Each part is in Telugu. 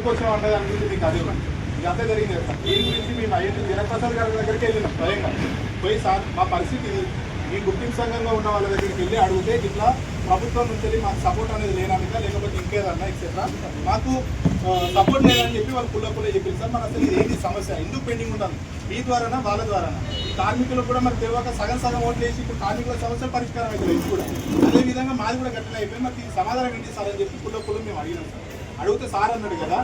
ఎందుకు వచ్చినాం అంటే దాని గురించి మీకు అది ఇదంతా జరిగింది సార్ దీని గురించి మేము ఐదు వీరప్రసాద్ గారి దగ్గరికి వెళ్ళినాం స్వయంగా పోయి సార్ మా పరిస్థితి ఈ గుర్తింపు సంఘంగా ఉన్న వాళ్ళ దగ్గరికి వెళ్ళి అడిగితే ఇట్లా ప్రభుత్వం నుంచి వెళ్ళి మాకు సపోర్ట్ అనేది లేనందుక లేకపోతే ఇంకేదన్నా ఎక్సెట్రా మాకు సపోర్ట్ లేదని చెప్పి వాళ్ళు పుల్ల పుల్ల చెప్పింది సార్ మన అసలు ఏంటి సమస్య ఎందుకు పెండింగ్ ఉండాలి మీ ద్వారానా వాళ్ళ ద్వారానా ఈ కూడా మరి తెలియక సగం సగం ఓట్లు వేసి ఇప్పుడు కార్మికుల సమస్య పరిష్కారం అవుతుంది కూడా అదే విధంగా మాది కూడా గట్టిన అయిపోయి మరి దీనికి సమాధానం ఏంటి సార్ అని చెప్పి పుల్ల పుల్ల మేము అడిగినాం సార్. అడిగితే సార్ అన్నాడు కదా.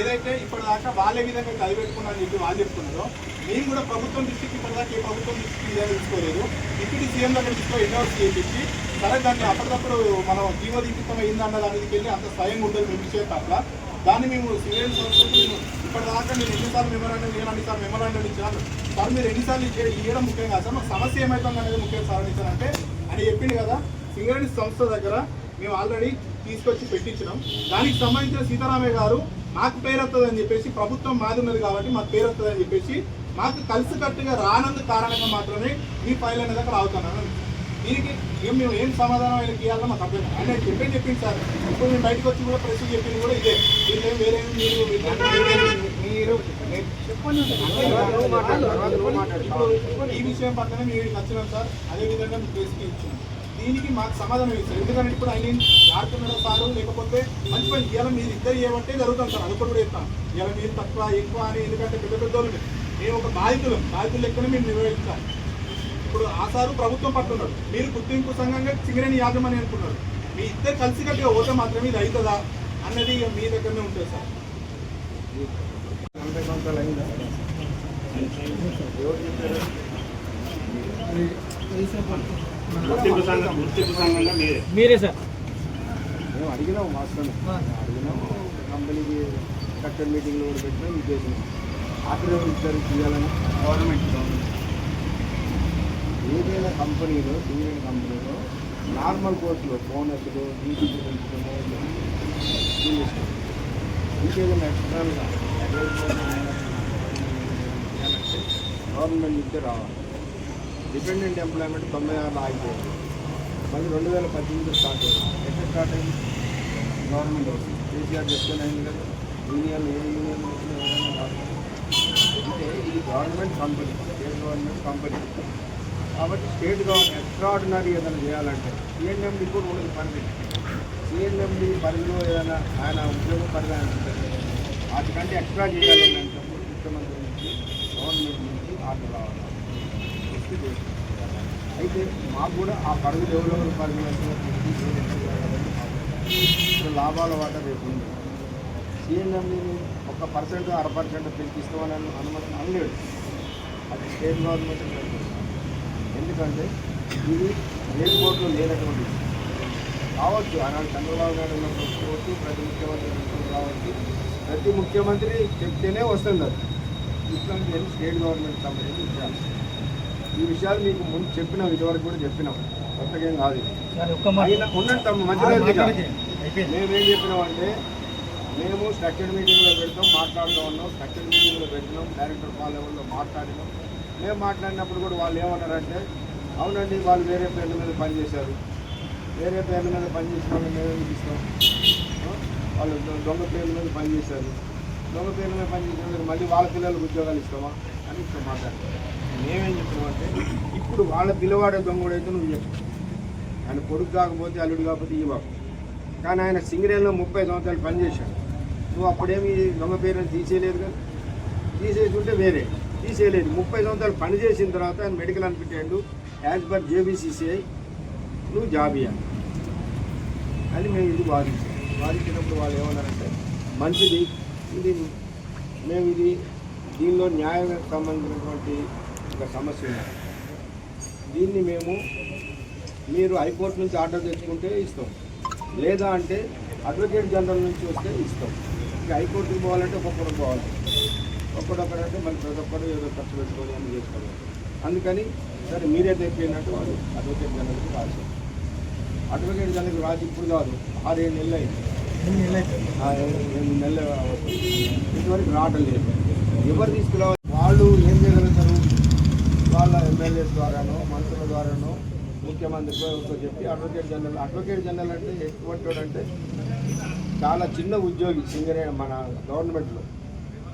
ఏదైతే ఇప్పటిదాకా వాళ్ళే విధంగా చదివెట్టుకున్నారని చెప్పి వాళ్ళు చెప్తున్నారో మేము కూడా ప్రభుత్వం దృష్టికి ఇప్పటిదాకా ఏ ప్రభుత్వం దృష్టికి ఇదే తీసుకోలేదు. డిప్యూటీ సీఎం దగ్గర తీసుకొని ఇండోర్స్ చేయించి సరే దాన్ని అప్పటికప్పుడు మనం జీవోదీపితం అయిందన్న దానికి వెళ్ళి అంత స్వయం ఉండదు మేము విషయం అట్లా దాన్ని మేము సివిల్ సంస్థకు మేము ఇప్పటిదాకా నేను ఎన్నిసార్లు మెమరాండం నేను అన్నిసార్లు మెమరాండం ఇచ్చాను సార్ మీరు ఎన్నిసార్లు ఇవ్వడం ముఖ్యం కాదు సార్. మాకు సమస్య ఏమవుతుంది అనేది ముఖ్యం సార్ అని ఇచ్చానంటే అని చెప్పింది కదా. సింగరేణి సంస్థ దగ్గర మేము ఆల్రెడీ తీసుకొచ్చి పెట్టించినాం దానికి సంబంధించిన సీతారామయ్య గారు మాకు పేరు చెప్పేసి ప్రభుత్వం మాది ఉన్నది కాబట్టి మాకు పేరు చెప్పేసి మాకు కలిసికట్టుగా రానందు కారణంగా మాత్రమే ఈ ఫైల్ అనేది అక్కడ అవుతున్నాను దీనికి ఏం మేము ఏం సమాధానం ఆయనకి ఇవ్వాలో మాకు అర్థం కాదు. ఆయన చెప్పే చెప్పింది సార్ ఇప్పుడు మేము బయటకు వచ్చి కూడా ప్రెస్ చెప్పింది కూడా ఇదే దీంట్లో వేరే మీరు మీరు ఈ విషయం పక్కనే మీరు నచ్చినాం సార్ అదే విధంగా మీకు ప్రెస్కి ఇచ్చాను దీనికి మాకు సమాధానం ఇస్తారు ఎందుకంటే ఇప్పుడు ఆయన ఆడుతున్నాడో సారు? లేకపోతే మంచి పని ఇవాళ మీరు ఇద్దరు ఏమంటే జరుగుతాం సార్. అది కూడా చెప్తాం. ఇవాళ మీరు తక్కువ ఎక్కువ అని ఎందుకంటే పెద్ద పెద్ద వాళ్ళు మేము ఒక బాధితులం. బాధితులు లెక్కనే మేము నిర్వహించాలి ఇప్పుడు ఆ సారు ప్రభుత్వం పట్టున్నాడు మీరు గుర్తింపు సంఘంగా సింగరేణి యాజమాని అనుకున్నారు. మీ ఇద్దరు కలిసికట్టుగా పోతే మాత్రమే ఇది అవుతుందా అన్నది ఇక మీ దగ్గరనే ఉంటుంది సార్. నలభై సంవత్సరాలు అయిందా? ఎవరు చెప్పారు? గుర్తింపు సంఘం గుర్తింపు సంఘంగా మీరే మీరే సార్ మేము అడిగినాము మాస్టర్ని అడిగినాము కంపెనీకి స్ట్రక్చర్ మీటింగ్లో కూడా పెట్టినాం ఇది చేసినాం ఆఖరి ఇద్దరు చేయాలని గవర్నమెంట్ ఏదైనా కంపెనీలో సింగరేణి కంపెనీలో నార్మల్ కోర్సులో బోనస్లు నీటి ఇంకేదైనా ఎక్స్ట్రాగా గవర్నమెంట్ నుంచే రావాలి డిపెండెంట్ ఎంప్లాయ్మెంట్ తొంభై ఆరులో ఆగిపోయింది. మళ్ళీ రెండు వేల పద్దెనిమిది స్టార్ట్ అయింది. ఎక్కడ స్టార్ట్ అయింది? గవర్నమెంట్ వస్తుంది కేసీఆర్ చెప్తూనే అయింది కదా. యూనియన్ ఏ యూనియన్ అంటే ఇది government company. State government company. కాబట్టి స్టేట్ గవర్నమెంట్ ఎక్స్ట్రాడినరీ ఏదైనా చేయాలంటే సిఎన్ఎండి కూడా ఉండదు పరిధి సిఎన్ఎండి పరిధిలో ఏదైనా ఆయన ఉద్యోగం పరిధి ఆయన ఉంటుంది వాటికంటే ఎక్స్ట్రా చేయాలి అంటే ముఖ్యమంత్రి నుంచి గవర్నమెంట్ నుంచి ఆర్డర్ రావాలి. పరిస్థితి అయితే మాకు కూడా ఆ పరిధి ఎవరెవరు పరిధి ఇప్పుడు లాభాల వాటా రేపు ఉంది. సిఎన్ఎంని ఒక పర్సెంట్ అర పర్సెంట్ పెంచిస్తామని అనుమతి అనలేడు అది స్టేట్ గవర్నమెంట్ ఎందుకంటే ఇది రేట్ బోర్డులో లేనటువంటి కావచ్చు. ఆనాడు చంద్రబాబు నాయుడు ఉన్నప్పుడు కావచ్చు ప్రతి ముఖ్యమంత్రి కావచ్చు. ప్రతి ముఖ్యమంత్రి చెప్తేనే వస్తుంది అది ఇట్లాంటి స్టేట్ గవర్నమెంట్ సంబంధించి విషయాలు ఈ విషయాలు మీకు ముందు చెప్పినాం ఇదివరకు కూడా చెప్పినాం. కొత్తగా ఏం కాదు ఉండండి తమ మధ్యలో మేమేం చెప్పినాం అంటే మేము స్ట్రక్చర్డ్ మీటింగ్లో పెడతాం మాట్లాడుతూ ఉన్నాం స్ట్రక్చర్డ్ మీటింగ్లో పెట్టినాం డైరెక్టర్ కాల్ లెవెల్లో మాట్లాడినాం. మేము మాట్లాడినప్పుడు కూడా వాళ్ళు ఏమన్నారంటే అవునండి వాళ్ళు వేరే పేర్ల మీద పనిచేశారు వేరే పేర్ల మీద పనిచేసిన వాళ్ళు మేము ఇస్తాం? వాళ్ళు దొంగ పేర్ల మీద పనిచేశారు దొంగ పేర్ల మీద పనిచేసిన మళ్ళీ వాళ్ళ పిల్లలకు ఉద్యోగాలు ఇస్తామా? అని ఇక్కడ మాట్లాడతాం మేమేం చెప్పినామంటే ఇప్పుడు వాళ్ళ పిల్లవాడే దొంగడైతే నువ్వు చెప్పు. ఆయన కొడుకు కాకపోతే అల్లుడు కాకపోతే ఇవ్వకు కానీ ఆయన సింగరేణిలో ముప్పై సంవత్సరాలు పనిచేశాడు నువ్వు అప్పుడేమి దొంగ పేరుని తీసేయలేదు కదా? తీసేసుకుంటే వేరే. తీసేయలేదు. ముప్పై సంవత్సరాలు పనిచేసిన తర్వాత ఆయన మెడికల్ అనిపించాడు యాజ్ పర్ జేబీసీసీఐ నువ్వు జాబ్ ఇవ్వాలి అని మేము ఇది వాదించాం. వాదించినప్పుడు వాళ్ళు ఏమన్నారంటే మంచిది ఇది మేము ఇది దీనిలో న్యాయానికి సంబంధించినటువంటి ఒక సమస్య ఉంది దీన్ని మేము మీరు హైకోర్టు నుంచి ఆర్డర్ తెచ్చుకుంటే ఇస్తాం. లేదా అంటే అడ్వకేట్ జనరల్ నుంచి వస్తే ఇస్తాం. ఇక హైకోర్టుకి పోవాలంటే ఒక్కొక్కరు పోవాలి. ఒక్కడొక్కడంటే మళ్ళీ ప్రతి ఒక్కరు ఏదో ఖర్చు పెట్టుకొని అన్ని చేసుకోవాలి. అందుకని సరే మీరే తెప్పినట్టు వాళ్ళు అడ్వకేట్ జనరల్కి రాశారు అడ్వకేట్ జనరల్కి రాసి ఇప్పుడు కాదు ఆరేడు నెలలు అయింది ఎనిమిది నెలలు. ఇంతవరకు రావటం లేదు. ఎవరు తీసుకురావాలి? ఎమ్మెల్యే ద్వారానో మంత్రుల ద్వారానో ముఖ్యమంత్రితో ఎవరితో చెప్పి అడ్వకేట్ జనరల్ అడ్వకేట్ జనరల్ అంటే ఎటువంటి అంటే చాలా చిన్న ఉద్యోగి సింగరే మన గవర్నమెంట్లో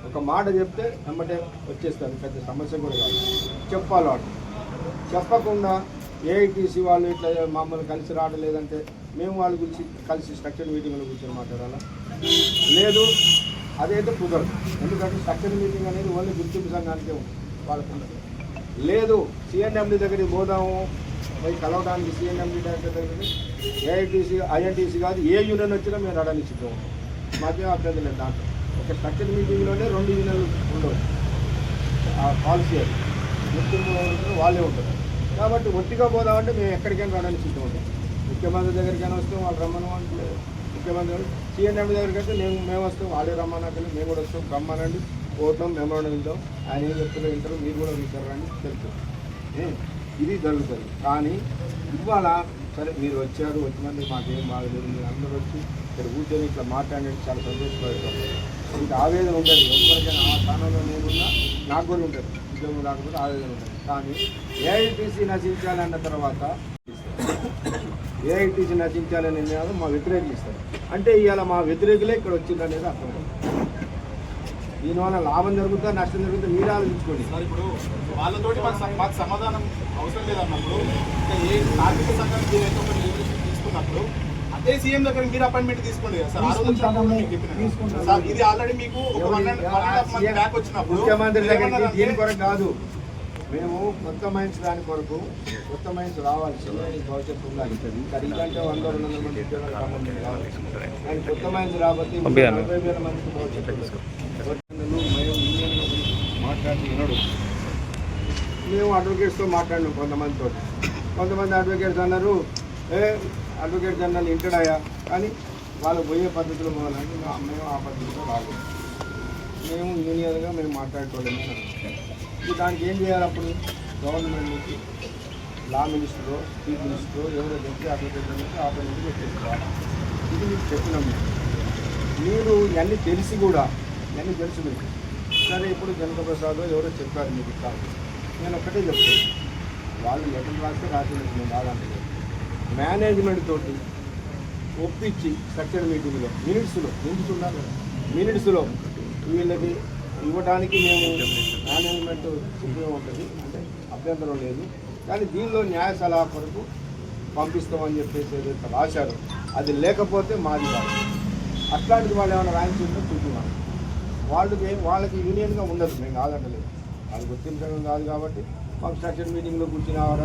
ఒక మాట చెప్తే వెంబటే వచ్చేస్తారు పెద్ద సమస్య కూడా కాదు. చెప్పాలి వాడు చెప్పకుండా ఏఐటీసీ వాళ్ళు ఇట్లా మమ్మల్ని కలిసి రావట్లేదంటే మేము వాళ్ళ గురించి కలిసి స్ట్రక్చర్ మీటింగ్లో కూర్చొని మాట్లాడాలా? లేదు అదైతే కుదరదు. ఎందుకంటే స్ట్రక్చర్ మీటింగ్ అనేది ఓన్లీ గుర్తింపు సంఘానికే ఉంది. వాళ్ళకు లేదు సిఎన్ఎండి దగ్గరికి పోదాము. పోయి కలవడానికి సిఎన్ఎండి దగ్గర దగ్గరికి ఏఐటీసీ ఐఎన్టీసీ కాదు ఏ యూనియన్ వచ్చినా మేము నడనిచ్చిద్దాం మాకేం అభ్యర్థి లేదు దాంట్లో. ఒక స్ట్రక్చర్ మీటింగ్లోనే రెండు యూనియన్లు ఉండవు. ఆ పాలసీ అది. ముఖ్యమంత్రి ఉంటుంది, వాళ్ళే ఉంటారు. కాబట్టి ఒట్టిగా పోదామంటే మేము ఎక్కడికైనా రావడానికి సిద్ధం ఉంటాం ముఖ్యమంత్రి దగ్గరికైనా వస్తాం వాళ్ళు రమ్మను అంటే. ముఖ్యమంత్రి సిఎన్ఎండి దగ్గరికి అయితే మేము మేము వస్తాం వాళ్ళే రమ్మన్నాకని మేము కూడా వస్తాం రమ్మనండి. పోతాం మెమోరం వింటాం ఆయన ఏం చెప్తారో వింటారు మీరు కూడా వింటారని తెలుసు ఇది జరుగుతుంది. కానీ ఇవాళ సరే మీరు వచ్చారు వచ్చినందుకు మాకేం బాగలేదు మీరు అందరూ వచ్చి ఇక్కడ కూర్చొని ఇట్లా మాట్లాడండి చాలా సంతోషపడతాం ఇంత ఆవేదన ఉంటుంది. ఎవరికైనా ఆ స్థానంలో నేనున్నా నాకు కూడా ఉంటుంది. ఉద్యోగం రాకపోతే ఆవేదన ఉంటుంది. కానీ ఏఐటీసీ నశించాలన్న తర్వాత ఏఐటీసీ నశించాలనే నిర్ణయాలు మా వ్యతిరేకులు ఇస్తారు. అంటే ఇవాళ మా వ్యతిరేకులే ఇక్కడ వచ్చిందనేది అర్థం దీనివల్ల లాభం జరుగుతుందా నష్టం జరుగుతుందా మీరు ఆలోచించుకోండి. సార్ ఇప్పుడు వాళ్ళతోటి మాకు మాకు సమాధానం అవసరం లేదన్నప్పుడు ఇంకా ఏ కార్మిక సంఘం మీరు ఏదో ఒకటి నిర్ణయం తీసుకున్నప్పుడు అదే సీఎం దగ్గర మీరు అపాయింట్మెంట్ తీసుకోండి కదా సార్. ఆ రోజు వచ్చినప్పుడు మీకు చెప్పిన సార్ ఇది ఆల్రెడీ మీకు ఒక one and one and half month back వచ్చినప్పుడు ముఖ్యమంత్రి ఏమన్నారంటే, దీని కొరకు కాదు. మేము కొత్త మైన్స్ దాని కొరకు కొత్త మైన్స్ రావాలి చివరి భవిష్యత్తు ఉండాలి. ఇదంటే వంద రెండు వందల మంది ఉద్యోగాలు కావాలి కానీ కొత్త మైన్స్ ఇంకా నలభై వేల మందికి భవిష్యత్తు ఉండదు. గవర్నమెంట్లు మేము యూనియన్ గురించి మాట్లాడి వినడు మేము అడ్వకేట్స్తో మాట్లాడినాం కొంతమందితో. కొంతమంది అడ్వకేట్స్ అన్నారు ఏ అడ్వకేట్ జనరల్ ఇంటడాయా? కానీ వాళ్ళు పోయే పద్ధతిలో పోవాలంటే మేము ఆ పద్ధతిలో రాలేదు మేము యూనియన్గా మేము మాట్లాడుకోలేము. దానికి ఏం చేయాలి అప్పుడు? గవర్నమెంట్ నుంచి లా మినిస్టరో చీఫ్ మినిస్టరో ఎవరో చెప్పి అడ్వకేట్ నుంచి ఆపరేట్ పెట్టేసుకోవాలి. ఇది మీకు చెప్పినాం మీరు ఇవన్నీ తెలిసి కూడా ఇవన్నీ తెలుసు మీకు సరే ఇప్పుడు జనక ప్రసాద్ ఎవరో చెప్పారు మీకు కాదు నేను ఒక్కటే చెప్తాను. వాళ్ళు లెటర్ రాస్తే రాసి నేను కాదంటే మేనేజ్మెంట్ తోటి ఒప్పించి స్ట్రక్చర్ మీటింగ్లో మినిట్స్లో మినిట్స్ ఉన్నారు మినిట్స్లో వీళ్ళకి ఇవ్వడానికి మేము మేనేజ్మెంట్ ఉపయోగం ఉంటుంది. అంటే అభ్యంతరం లేదు. కానీ దీనిలో న్యాయ సలహా కొరకు పంపిస్తామని చెప్పేసి ఏదైతే రాశారో అది లేకపోతే మాది కాదు. అట్లాంటిది వాళ్ళు ఏమైనా రాయించి ఉంటే వాళ్ళు వాళ్ళకి యూనియన్గా ఉండదు. మేము కాదంటలేదు. వాళ్ళు గుర్తించడం కాదు కాబట్టి మాకు సెక్షన్ మీటింగ్లో కూర్చుని ఆడ